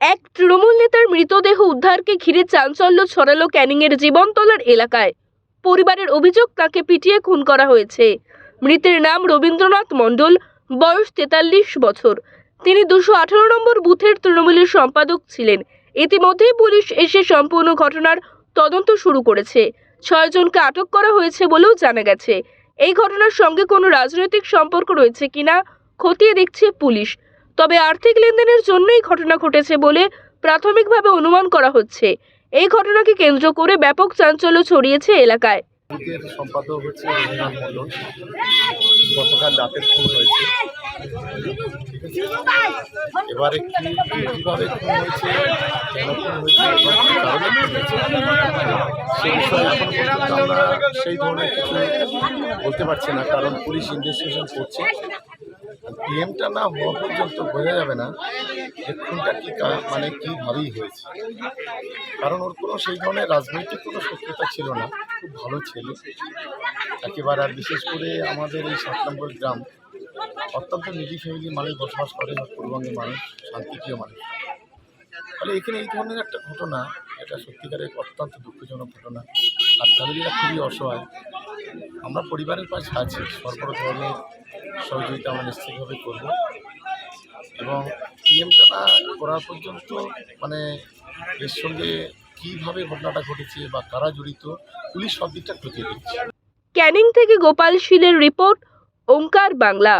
এক তৃণমূল নেতার মৃতদেহ উদ্ধারকে ঘিরে চাঞ্চল্য ছড়ালো ক্যানিংয়ের জীবনতলার এলাকায়। পরিবারের অভিযোগ তাকে পিটিয়ে খুন করা হয়েছে। মৃতের নাম রবীন্দ্রনাথ মণ্ডল, বয়স তেতাল্লিশ বছর। তিনি দুশো আঠারো নম্বর বুথের তৃণমূলের সম্পাদক ছিলেন। ইতিমধ্যেই পুলিশ এসে সম্পূর্ণ ঘটনার তদন্ত শুরু করেছে। ছয়জনকে আটক করা হয়েছে বলেও জানা গেছে। এই ঘটনার সঙ্গে কোনো রাজনৈতিক সম্পর্ক রয়েছে কিনা খতিয়ে দেখছে পুলিশ। তবে আর্থিক লেনদেনের জন্যই ঘটনা ঘটেছে বলে প্রাথমিকভাবে অনুমান করা হচ্ছে। এই ঘটনাকে কেন্দ্র করে ব্যাপক চাঞ্চল্য ছড়িয়েছে এলাকায়। সম্পাদক হচ্ছে গতকাল রাতের খুন হয়েছে। এবারে কি, কীভাবে খুন হয়েছে সেই সেই ধরনের কিছু বলতে পারছি না, কারণ পুলিশ ইনভেস্টিগেশন করছে। পিএমটা না হওয়া পর্যন্ত বোঝা যাবে না যে খুনটা কী মানে কীভাবেই হয়েছে। কারণ ওর কোনো সেই ধরনের রাজনৈতিক কোনো শত্রুতা ছিল না, খুব ভালো ছেলে। একেবারে আর বিশেষ করে আমাদের এই সাত নম্বর গ্রাম, অত্যন্ত নিজি ফ্যামিলি মানুষ, বসবাস করে পূর্ববঙ্গের মানুষ, শান্তিপ্রিয় মানুষ। ফলে এখানে এই ধরনের একটা ঘটনা, এটা সত্যিকারের অত্যন্ত দুঃখজনক ঘটনা। আর ফ্যামিলিরা খুবই অসহায়। আমরা পরিবারের পাশে আছি সর্ব ধরনের সহযোগিতা আমরা নিশ্চিতভাবে করব। এবং পিএমটা না করা পর্যন্ত মানে এর সঙ্গে কীভাবে ঘটনাটা ঘটেছে বা কারা জড়িত, পুলিশ সব দিকটা খতিয়ে দেখছে। ক্যানিং থেকে গোপাল শীলের রিপোর্ট, ওঙ্কার বাংলা।